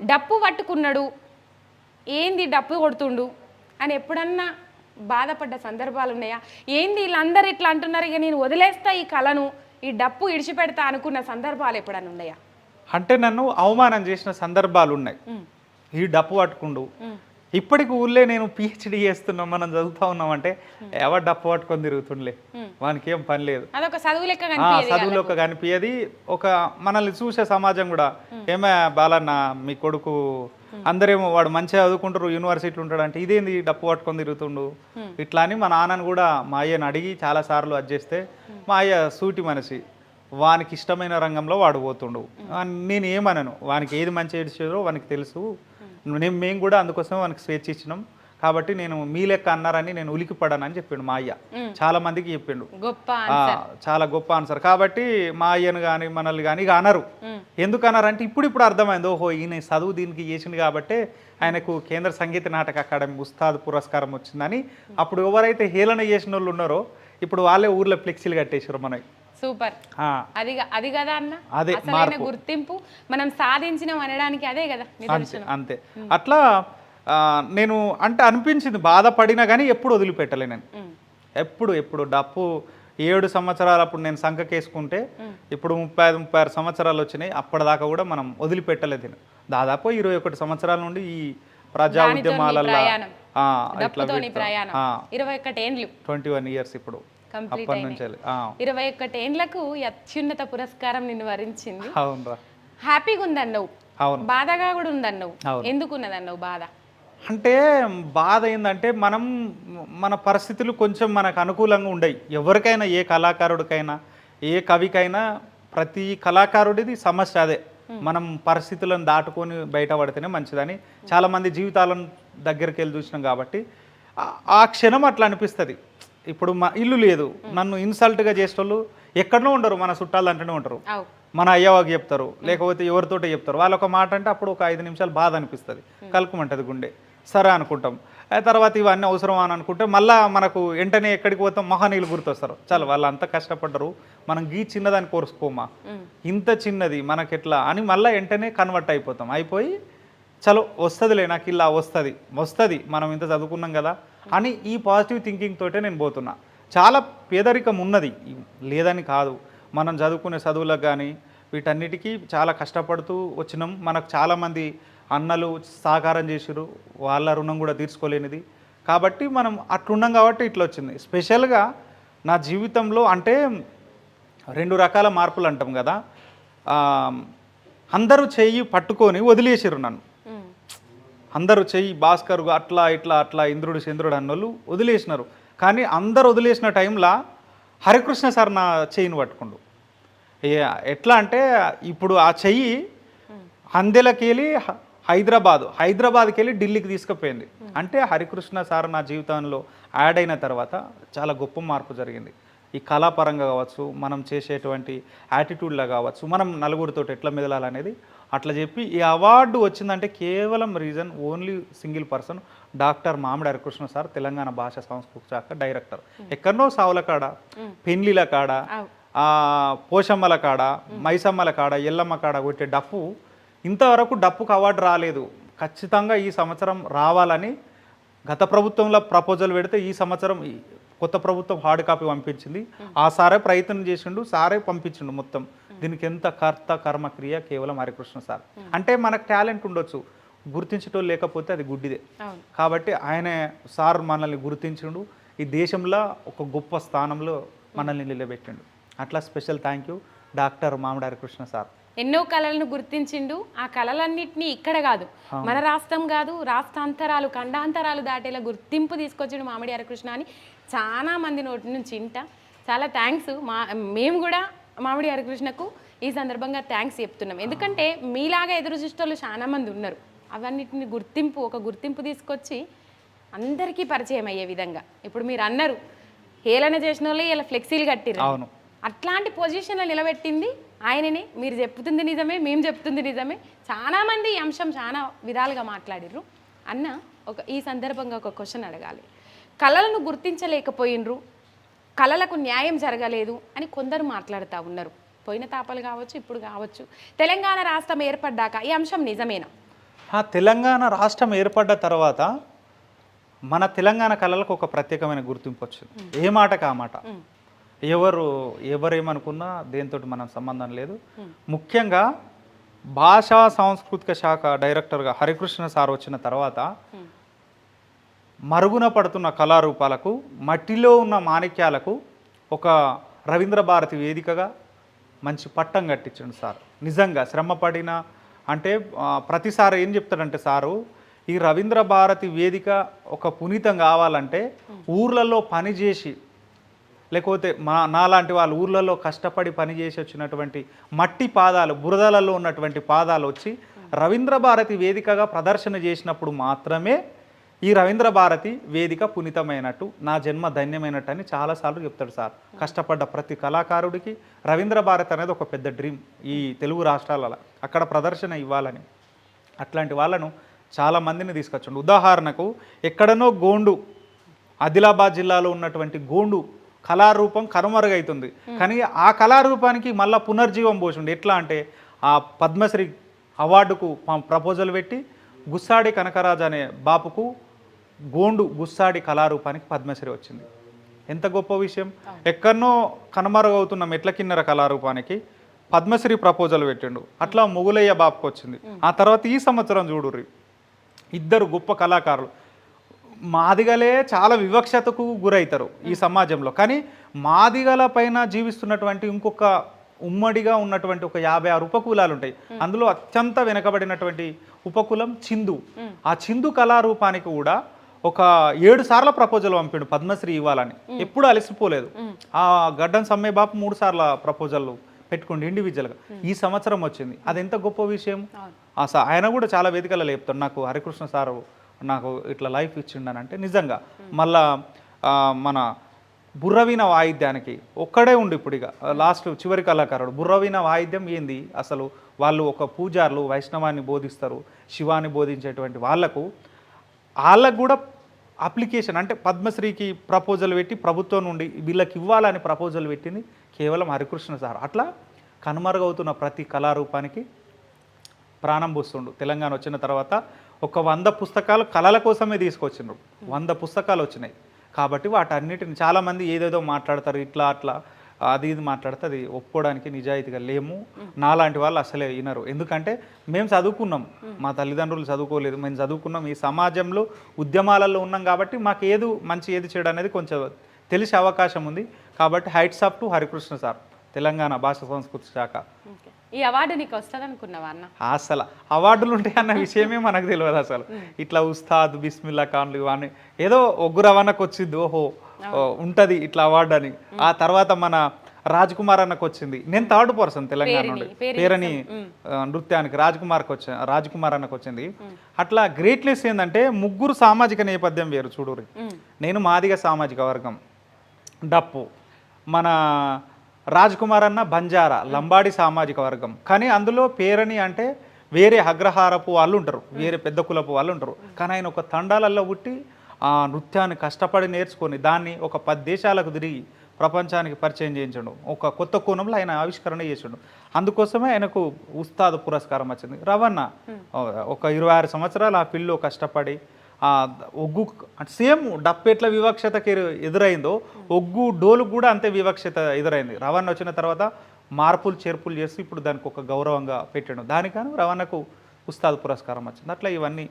డప్పు పట్టుకున్నాడు. ఏంది డప్పు కొడుతుండు? అని ఎప్పుడన్నా బాధపడ్డ సందర్భాలు ఉన్నాయా? ఏంది వీళ్ళందరూ ఇట్లా అంటున్నారు? ఇక నేను వదిలేస్తా ఈ కళను ఈ డప్పు ఇడిచిపెడతా అనుకున్న సందర్భాలు ఎప్పుడన్నా ఉన్నాయా? అంటే నన్ను అవమానం చేసిన సందర్భాలు ఉన్నాయి. ఈ డప్పు పట్టుకుండు ఇప్పటికి ఊళ్ళే నేను పిహెచ్డి చేస్తున్నాం మనం చదువుతా ఉన్నామంటే ఎవరు డప్పు పట్టుకొని తిరుగుతుండలే. వానికి ఏం పని లేదు. అదొక చదువు లెక్క ఆ, కనిపించేది చదువులో ఒక కనిపించేది ఒక మనల్ని చూసే సమాజం కూడా ఏమే బాలన్న మీ కొడుకు అందరేమో వాడు మంచిగా చదువుకుంటారు యూనివర్సిటీలు ఉంటాడు అంటే ఇదేంది డప్పు పట్టుకొని తిరుగుతుండు? ఇట్లా అని మా నాన్నని కూడా మా అయ్యని అడిగి చాలా సార్లు అది చేస్తే మా అయ్య సూటి మనిషి. వానికి ఇష్టమైన రంగంలో వాడు పోతుండు. నేను ఏమనను? వానికి ఏది మంచి ఏడిచారో వానికి తెలుసు. నేను మేము కూడా అందుకోసం వానికి స్వేచ్ఛ ఇచ్చినాం. కాబట్టి నేను మీ లెక్క అన్నారని నేను ఉలికి పడానని చెప్పిండు మా అయ్య. చాలా మందికి చెప్పిండు. గొప్ప చాలా గొప్ప ఆన్సర్. కాబట్టి మా అయ్యను కానీ మనల్ని కానీ ఇక అనరు. ఎందుకు అన్నారంటే ఇప్పుడు ఇప్పుడు అర్థమైంది. ఓహో ఈయన చదువు దీనికి చేసింది కాబట్టి ఆయనకు కేంద్ర సంగీత నాటక అకాడమీ ఉస్తాద్ పురస్కారం వచ్చిందని. అప్పుడు ఎవరైతే హేళన చేసిన వాళ్ళు ఉన్నారో ఇప్పుడు వాళ్ళే ఊర్లో ఫ్లెక్సీలు కట్టేసారు మనకి. సూపర్. అది అది కదా అన్న? అదే గుర్తింపు. మనం సాధించినాం అనడానికి అదే కదా అంతే అట్లా నేను అంటే అనిపించింది బాధపడినా కానీ ఎప్పుడు వదిలిపెట్టలే నేను. ఎప్పుడు ఎప్పుడు డప్పు ఏడు సంవత్సరాలు అప్పుడు నేను సంఖకేసుకుంటే ఇప్పుడు ముప్పై ఐదు ముప్పై ఆరు సంవత్సరాలు వచ్చినాయి అప్పటిదాకా కూడా మనం వదిలిపెట్టలేదు నేను. దాదాపు ఇరవై ఒకటి సంవత్సరాల నుండి ఈ ప్రజా ఉద్యమాలలో ట్వంటీ వన్ ఇయర్స్ ఇప్పుడు. అప్పటి నుంచి. ఇరవై ఒక్కటి ఏండ్లకు అత్యున్నత పురస్కారం నిన్ను వరించింది. అవునరా. హ్యాపీగా ఉందన్నవు. అవును. బాధగా కూడా ఉందన్నవు. అవును. ఎందుకు ఉన్నదన్నవు బాధ? అంటే బాధ ఏంటంటే మనం మన పరిస్థితులు కొంచెం మనకు అనుకూలంగా ఉండయి. ఎవరికైనా ఏ కళాకారుడికైనా ఏ కవికైనా ప్రతి కళాకారుడిది సమస్య అదే. మనం పరిస్థితులను దాటుకొని బయటపడితేనే మంచిదని చాలామంది జీవితాలను దగ్గరికి వెళ్ళి చూసినాం కాబట్టి ఆ క్షణం అట్లా అనిపిస్తుంది. ఇప్పుడు మా ఇల్లు లేదు. నన్ను ఇన్సల్ట్గా చేసేటోళ్ళు ఎక్కడనో ఉండరు మన చుట్టాలు అంటూనే ఉంటారు. మన అయ్యవాకి చెప్తారు లేకపోతే ఎవరితోటే చెప్తారు. వాళ్ళు ఒక మాట అంటే అప్పుడు ఒక ఐదు నిమిషాలు బాధ అనిపిస్తుంది. కలుకుమంటది గుండె. సరే అనుకుంటాం. ఆ తర్వాత ఇవన్నీ అవసరం అని అనుకుంటే మళ్ళా మనకు వెంటనే ఎక్కడికి పోతాం మహానీయులు గుర్తొస్తారు. చాలు వాళ్ళు అంతా కష్టపడ్డరు. మనం గీ చిన్నదాన్ని కోరుసుకోమా. ఇంత చిన్నది మనకెట్లా అని మళ్ళీ వెంటనే కన్వర్ట్ అయిపోతాం. అయిపోయి చలో వస్తుందిలే నాకు ఇలా వస్తుంది వస్తుంది మనం ఇంత చదువుకున్నాం కదా అని ఈ పాజిటివ్ థింకింగ్ తోటే నేను పోతున్నా. చాలా పేదరికం ఉన్నది లేదని కాదు. మనం చదువుకునే చదువులకు కానీ వీటన్నిటికీ చాలా కష్టపడుతూ వచ్చినాం. మనకు చాలామంది అన్నలు సహకారం చేసిరు వాళ్ళ రుణం కూడా తీర్చుకోలేనిది. కాబట్టి మనం అట్లున్నాం కాబట్టి ఇట్లా వచ్చింది. స్పెషల్గా నా జీవితంలో అంటే రెండు రకాల మార్పులు అంటాం కదా. అందరూ చెయ్యి పట్టుకొని వదిలేసిరు నన్ను. అందరూ చెయ్యి భాస్కర్ అట్లా ఇట్లా అట్లా ఇంద్రుడు చంద్రుడు అన్నోళ్ళు వదిలేసినారు. కానీ అందరు వదిలేసిన టైంలో హరికృష్ణ సార్ నా చెయ్యిని పట్టుకుండు. ఎట్లా అంటే ఇప్పుడు ఆ చెయ్యి అందెలకి వెళ్ళి హైదరాబాద్ హైదరాబాద్కి వెళ్ళి ఢిల్లీకి తీసుకుపోయింది. అంటే హరికృష్ణ సార్ నా జీవితంలో యాడ్ అయిన తర్వాత చాలా గొప్ప మార్పు జరిగింది. ఈ కళాపరంగా కావచ్చు మనం చేసేటువంటి యాటిట్యూడ్లో కావచ్చు మనం నలుగురితో ఎట్లా మెదలాలనేది అట్లా చెప్పి ఈ అవార్డు వచ్చిందంటే కేవలం reason only single person doctor Mamidi Harikrishna sir Telangana భాష సంస్కృతి శాఖ డైరెక్టర్. ఎక్కడనో సావుల కాడ పెండ్లిల కాడ పోషమ్మల కాడ మైసమ్మల కాడ ఎల్లమ్మ కాడ కొట్టే డప్పు ఇంతవరకు డప్పుకు అవార్డు రాలేదు. ఖచ్చితంగా ఈ సంవత్సరం రావాలని గత ప్రభుత్వంలో ప్రపోజల్ పెడితే ఈ సంవత్సరం కొత్త ప్రభుత్వం హార్డ్ కాపీ పంపించింది. ఆ సారే ప్రయత్నం చేసిండు సారే పంపించిండు మొత్తం. దీనికి ఎంత కర్త కర్మ క్రియ కేవలం హరికృష్ణ సార్. అంటే మనకు టాలెంట్ ఉండొచ్చు. గుర్తించటం లేకపోతే అది గుడ్డిదే. కాబట్టి ఆయన సార్ మనల్ని గుర్తించిండు. ఈ దేశంలో ఒక గొప్ప స్థానంలో మనల్ని నిలబెట్టిండు. అట్లా special thank you doctor మామిడారి Krishna sir. ఎన్నో కళలను గుర్తించిండు. ఆ కళలన్నింటినీ ఇక్కడ కాదు మన రాష్ట్రం కాదు రాష్ట్రాంతరాలు ఖండాంతరాలు దాటేలా గుర్తింపు తీసుకొచ్చిండు మామిడి హరికృష్ణ అని చాలా మంది నోటి నుంచి ఇంట. చాలా థ్యాంక్స్ మా మేము కూడా మామిడి హరికృష్ణకు ఈ సందర్భంగా థ్యాంక్స్ చెప్తున్నాం. ఎందుకంటే మీలాగా ఎదురు చూసేటోళ్ళు చాలా మంది ఉన్నారు. అవన్నిటిని గుర్తింపు ఒక గుర్తింపు తీసుకొచ్చి అందరికీ పరిచయం అయ్యే విధంగా. ఇప్పుడు మీరు అన్నారు హేళన చేసిన వాళ్ళు ఇలా ఫ్లెక్సీలు కట్టిర్రు. అవును. అట్లాంటి పొజిషన్లో నిలబెట్టింది ఆయననే మీరు చెప్తుంది నిజమే మేము చెప్తుంది నిజమే. చాలా మంది ఈ అంశం చాలా విధాలుగా మాట్లాడిర్రు. అన్న ఒక ఈ సందర్భంగా ఒక క్వశ్చన్ అడగాలి. కళలను గుర్తించలేకపోయినరు. కళలకు న్యాయం జరగలేదు అని కొందరు మాట్లాడుతూ ఉన్నారు. పోయిన తాపలు కావచ్చు ఇప్పుడు కావచ్చు. తెలంగాణ రాష్ట్రం ఏర్పడ్డాక ఈ అంశం నిజమేనా? ఆ తెలంగాణ రాష్ట్రం ఏర్పడ్డ తర్వాత మన తెలంగాణ కళలకు ఒక ప్రత్యేకమైన గుర్తింపు వచ్చింది. ఏ మాటకు ఆ మాట? ఎవరు ఎవరేమనుకున్నా దేంతో మనం సంబంధం లేదు. ముఖ్యంగా భాషా సాంస్కృతిక శాఖ డైరెక్టర్గా హరికృష్ణ సార్ వచ్చిన తర్వాత మరుగున పడుతున్న కళారూపాలకు మట్టిలో ఉన్న మాణిక్యాలకు ఒక రవీంద్ర భారతి వేదికగా మంచి పట్టం కట్టించండి సార్. నిజంగా శ్రమపడిన అంటే ప్రతిసారి ఏం చెప్తాడంటే సారు ఈ రవీంద్ర భారతి వేదిక ఒక పునీతం కావాలంటే ఊర్లలో పని చేసి లేకపోతే మా నాలాంటి వాళ్ళు ఊర్లలో కష్టపడి పనిచేసి వచ్చినటువంటి మట్టి పాదాలు బురదలలో ఉన్నటువంటి పాదాలు వచ్చి రవీంద్ర భారతి వేదికగా ప్రదర్శన చేసినప్పుడు మాత్రమే ఈ రవీంద్ర భారతి వేదిక పునీతమైనట్టు నా జన్మ ధన్యమైనట్టు అని చాలాసార్లు చెప్తాడు సార్. కష్టపడ్డ ప్రతి కళాకారుడికి రవీంద్ర భారతి అనేది ఒక పెద్ద డ్రీమ్ ఈ తెలుగు రాష్ట్రాలలో. అక్కడ ప్రదర్శన ఇవ్వాలని. అట్లాంటి వాళ్ళను చాలా మందిని ఉదాహరణకు ఎక్కడనో గోండు ఆదిలాబాద్ జిల్లాలో ఉన్నటువంటి గోండు కళారూపం కనుమరుగైతుంది. కానీ ఆ కళారూపానికి మళ్ళా పునర్జీవం పోసిండు. ఎట్లా అంటే ఆ పద్మశ్రీ అవార్డుకు ప్రపోజల్ పెట్టి గుస్సాడి కనకరాజు అనే బాపుకు గోండు గుస్సాడి కళారూపానికి పద్మశ్రీ వచ్చింది. ఎంత గొప్ప విషయం. ఎక్కడనో కనుమరుగవుతున్న మెట్ల కిన్నెర కళారూపానికి పద్మశ్రీ ప్రపోజల్ పెట్టిండు. అట్లా మొగులయ్య బాపుకు వచ్చింది ఆ తర్వాత ఈ సంవత్సరం చూడుర్రి. ఇద్దరు గొప్ప కళాకారులు. మాదిగలే చాలా వివక్షతకు గురవుతారు ఈ సమాజంలో. కానీ మాదిగల పైన జీవిస్తున్నటువంటి ఇంకొక ఉమ్మడిగా ఉన్నటువంటి ఒక యాభై ఆరు ఉపకులాలు ఉంటాయి అందులో అత్యంత వెనకబడినటువంటి ఉపకులం చిందు. ఆ చిందు కళారూపానికి కూడా ఒక ఏడు సార్ల ప్రపోజల్ పంపిండు పద్మశ్రీ ఇవ్వాలని. ఎప్పుడు అలసిపోలేదు. ఆ గడ్డం సమ్మె బాపు మూడు సార్ల ప్రపోజల్ పెట్టుకోండి ఇండివిజువల్గా. ఈ సంవత్సరం వచ్చింది. అది ఎంత గొప్ప విషయం? ఆ సా- ఆయన కూడా చాలా వేదికలలో చెప్తాడు. నాకు హరికృష్ణ సారు నాకు ఇట్లా లైఫ్ ఇచ్చిండని అంటే నిజంగా మళ్ళా మన బుర్రవీణ వాయిద్యానికి ఒక్కడే ఉండి ఇప్పుడు ఇక లాస్ట్ చివరి కళాకారుడు. బుర్రవీణ వాయిద్యం ఏంది? అసలు వాళ్ళు ఒక పూజారులు వైష్ణవాన్ని బోధిస్తారు శివాన్ని బోధించేటువంటి వాళ్ళకు వాళ్ళకు కూడా అప్లికేషన్ అంటే పద్మశ్రీకి ప్రపోజల్ పెట్టి ప్రభుత్వం నుండి వీళ్ళకి ఇవ్వాలని ప్రపోజల్ పెట్టింది కేవలం హరికృష్ణ సార్. అట్లా కనుమరుగవుతున్న ప్రతి కళారూపానికి ప్రాణం పోస్తుండు. తెలంగాణ వచ్చిన తర్వాత ఒక వంద పుస్తకాలు కళల కోసమే తీసుకొచ్చిండ్రు వంద పుస్తకాలు వచ్చినాయి. కాబట్టి వాటన్నిటిని చాలామంది ఏదేదో మాట్లాడతారు ఇట్లా అట్లా అది ఇది మాట్లాడితే అది ఒప్పుకోవడానికి నిజాయితీగా లేము. నాలాంటి వాళ్ళు అసలే వినరు. ఎందుకంటే మేము చదువుకున్నాం. మా తల్లిదండ్రులు చదువుకోలేదు. మేము చదువుకున్నాం. ఈ సమాజంలో ఉద్యమాలలో ఉన్నాం కాబట్టి మాకు ఏది మంచి ఏది చెడు అనేది కొంచెం తెలిసే అవకాశం ఉంది. కాబట్టి hats off to Harikrishna sir Telangana భాష సంస్కృతి శాఖ. ఈ అవార్డు నీకు వస్తుంది అనుకున్నావా అన్న? అసలు అవార్డులు ఉంటాయి అన్న విషయమే మనకు తెలియదు అసలు. ఇట్లా ఉస్తాద్ బిస్మిల్లా ఖాన్లు ఇవన్నీ. ఏదో ఒగ్గు రవాణాకు వచ్చింది ఓహో ఉంటది ఇట్లా అవార్డు అని. ఆ తర్వాత మన రాజ్ కుమార్ అన్నకు వచ్చింది. నేను థర్డ్ పర్సన్ తెలంగాణ నుండి. పేరని నృత్యానికి రాజ్ కుమార్కి వచ్చి రాజ్ కుమార్ అన్నకు వచ్చింది. అట్లా గ్రేట్నెస్ ఏంటంటే ముగ్గురు సామాజిక నేపథ్యం వేరు చూడురి నేను మాదిగ సామాజిక వర్గం. డప్పు. మన రాజ్ కుమార్ అన్న బంజారా లంబాడి సామాజిక వర్గం. కానీ అందులో పేరని అంటే వేరే అగ్రహారపు వాళ్ళు ఉంటారు వేరే పెద్ద కులపు వాళ్ళు ఉంటారు. కానీ ఆయన ఒక తండాలలో పుట్టి ఆ నృత్యాన్ని కష్టపడి నేర్చుకొని దాన్ని ఒక పది దేశాలకు తిరిగి ప్రపంచానికి పరిచయం చేయించండు ఒక కొత్త కోణంలో ఆయన ఆవిష్కరణ చేసిండు. అందుకోసమే ఆయనకు ఉస్తాద్ పురస్కారం వచ్చింది. రవణ ఒక ఇరవై ఆరు సంవత్సరాలు ఆ పిల్లో కష్టపడి ఒగ్గు సేమ్ డప్పెట్ల వివక్షతకి ఎదురైందో ఒగ్గు డోలు కూడా అంతే వివక్షత ఎదురైంది. రవాణా వచ్చిన తర్వాత మార్పులు చేర్పులు చేసి ఇప్పుడు దానికి ఒక గౌరవంగా పెట్టాడు. దానికను రవాణాకు ఉస్తాద్ పురస్కారం వచ్చింది. అట్లా ఇవన్నీ